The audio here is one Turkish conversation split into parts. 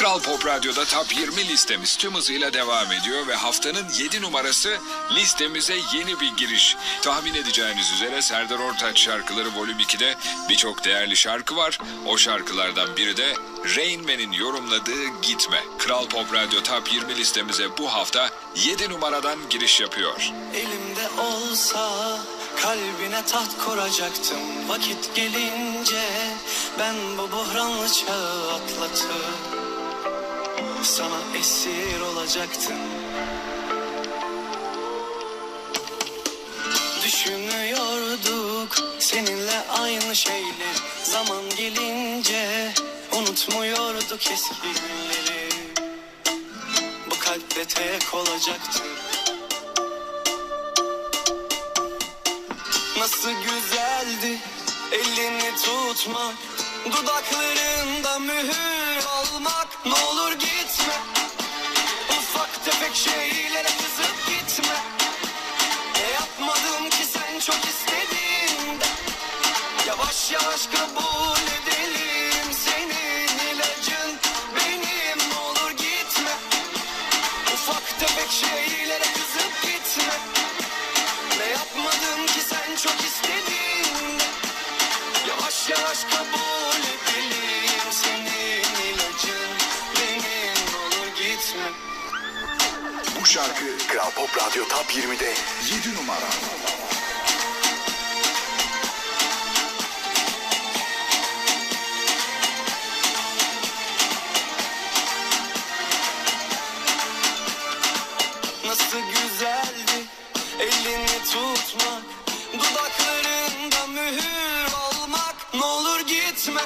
Kral Pop Radyo'da Top 20 listemiz tüm hızıyla devam ediyor ve haftanın 7 numarası listemize yeni bir giriş. Tahmin edeceğiniz üzere Serdar Ortaç şarkıları Volüm 2'de birçok değerli şarkı var. O şarkılardan biri de Rain Man'in yorumladığı Gitme. Kral Pop Radyo Top 20 listemize bu hafta 7 numaradan giriş yapıyor. Elimde olsa kalbine taht kuracaktım Vakit gelince ben bu buhranlı çağı atlatıp Sana esir olacaktım. Düşünüyorduk seninle aynı şeyleri Zaman gelince unutmuyorduk eski günleri Bu kalpte tek olacaktım. Nasıl güzeldi elini tutmak. Dudaklarında mühür olmak Ne olur gitme. Ufak tefek şeylere kızıp gitme. Ne yapmadım ki sen çok istediğinde? Yavaş yavaş kabul edelim Senin ilacın. Benim Ne olur gitme. Ufak tefek şeylere kızıp gitme. Ne yapmadım ki sen çok istediğinde? Yavaş yavaş kabul Bu şarkı Kral Pop Radyo Top 20'de 7 numara. Nasıl güzeldi elini tutmak Dudaklarında mühür olmak Ne olur gitme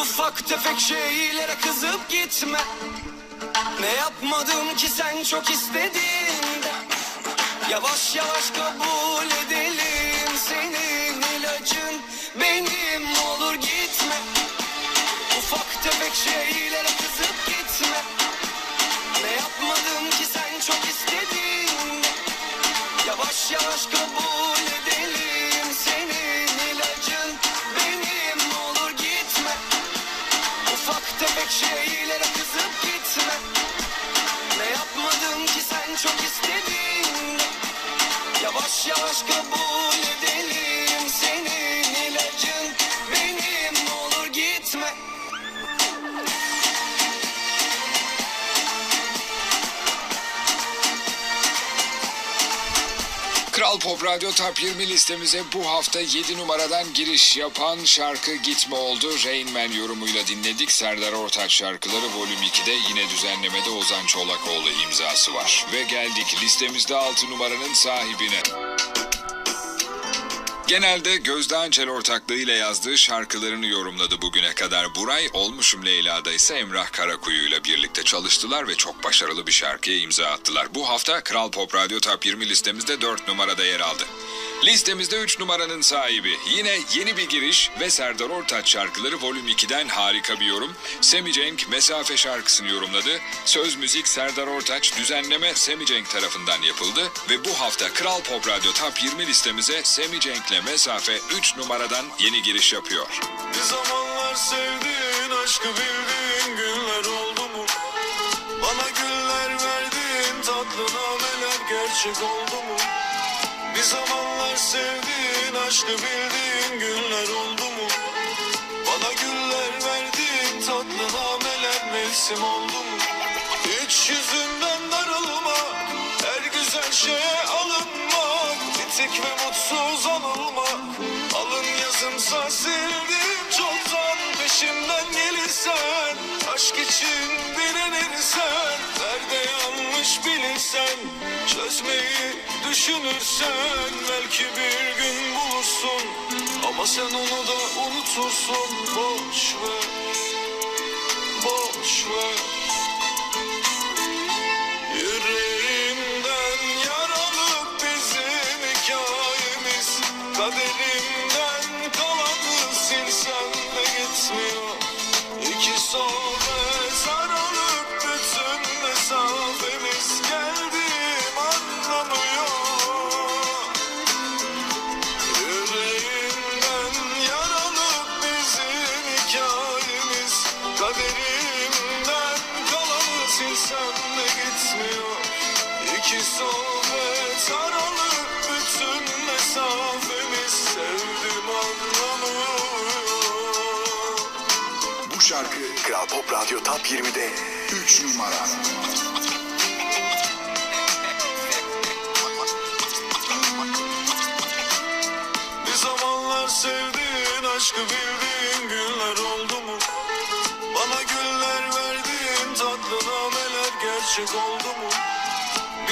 Ufak tefek şeylere kızıp gitme Ne yapmadım ki sen çok istediğinde Yavaş yavaş kabul edelim Senin ilacın. Benim olur gitme. Ufak tefek şeylere kızıp gitme. Ne yapmadım ki sen çok istediğinde Yavaş yavaş kabul Yavaş yavaş kabul Kral Pop Radyo Top 20 listemize bu hafta 7 numaradan giriş yapan şarkı Gitme oldu. Rain Man yorumuyla dinledik. Serdar Ortaç şarkıları Volüm 2'de yine düzenlemede Ozan Çolakoğlu imzası var. Ve geldik listemizde 6 numaranın sahibine. Genelde Gözde Ancel ortaklığıyla yazdığı şarkılarını yorumladı bugüne kadar. Buray Olmuşum Leyla'da ise Emrah Karakuyu ile birlikte çalıştılar ve çok başarılı bir şarkıya imza attılar. Bu hafta Kral Pop Radyo Top 20 listemizde 4 numarada yer aldı. Listemizde 3 numaranın sahibi. Yine yeni bir giriş ve Serdar Ortaç şarkıları Volüm 2'den harika bir yorum. Semi Cenk Mesafe şarkısını yorumladı. Söz müzik Serdar Ortaç düzenleme Semi Cenk tarafından yapıldı. Ve bu hafta Kral Pop Radyo Top 20 listemize Semi Cenk'le Mesafe 3 numaradan yeni giriş yapıyor. Bir zamanlar sevdiğin aşkı bildiğin günler oldu mu? Bana güller verdiğin tatlı nameler gerçek oldu mu? Bir zamanlar sevdiğin aşkı bildiğin günler oldu mu? Bana güller verdiğin tatlı nameler mevsim oldu mu? Hiç yüzünden darılma Her güzel şeye alınmak Bitik ve mutsuz anılmak Alın yazımsa sildim çoktan Peşimden gelirsen Aşk için direnirsen yanlış bilirsen Çözmeyi düşünürsen Belki bir gün bulursun. Ama sen onu da unutursun. Boş ver Boş ver İki sohbet aralık bütün mesafemiz Sevdim anlamıyor Bu şarkı Kral Pop Radyo Top 20'de 3 numara. Bir zamanlar sevdiğin aşkı bildiğin günler oldu mu? Bana güller verdiğin tatlı nameler gerçek oldu mu?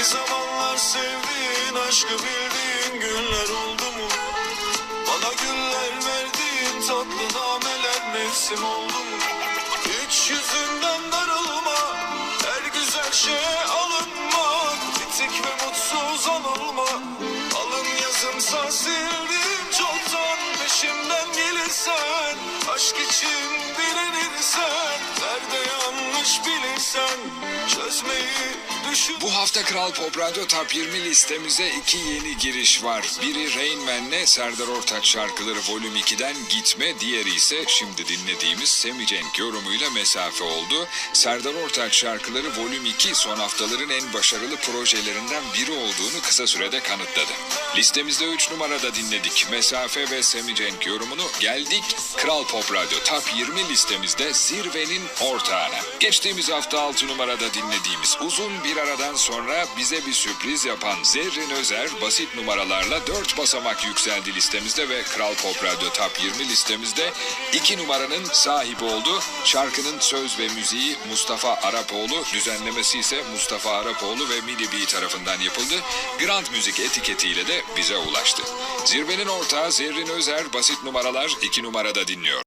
Zamanlar sevdiğin aşkı bildiğin günler oldu mu? Bana güller verdiğin tatlı nameler mevsim oldu mu? Hiç yüzünden darılma, her güzel şeye alınma. Bitik ve mutsuz anılma, alın yazımsa sildim Bu hafta Kral Pop Radyo Top 20 listemize iki yeni giriş var. Biri Rain Man'le Serdar Ortaç şarkıları Volüm 2'den Gitme, diğeri ise şimdi dinlediğimiz Semi Cenk yorumuyla mesafe oldu. Serdar Ortaç şarkıları Volüm 2 son haftaların en başarılı projelerinden biri olduğunu kısa sürede kanıtladı. Listemizde 3 numarada dinledik Mesafe ve Semi Cenk yorumunu. Geldik Kral Pop Radyo Top 20 listemizde zirvenin ortağına. Geçtiğimiz hafta 6 numarada dinlediğimiz uzun bir aradan sonra bize bir sürpriz yapan Zerrin Özer basit numaralarla 4 basamak yükseldi listemizde ve Kral Pop Radyo Top 20 listemizde 2 numaranın sahibi oldu. Şarkının söz ve müziği Mustafa Arapoğlu, düzenlemesi ise Mustafa Arapoğlu ve Midi B tarafından yapıldı. Grand Müzik etiketiyle de bize ulaştı. Zirvenin ortağı Zerrin Özer basit numaralar 2 numarada dinliyor.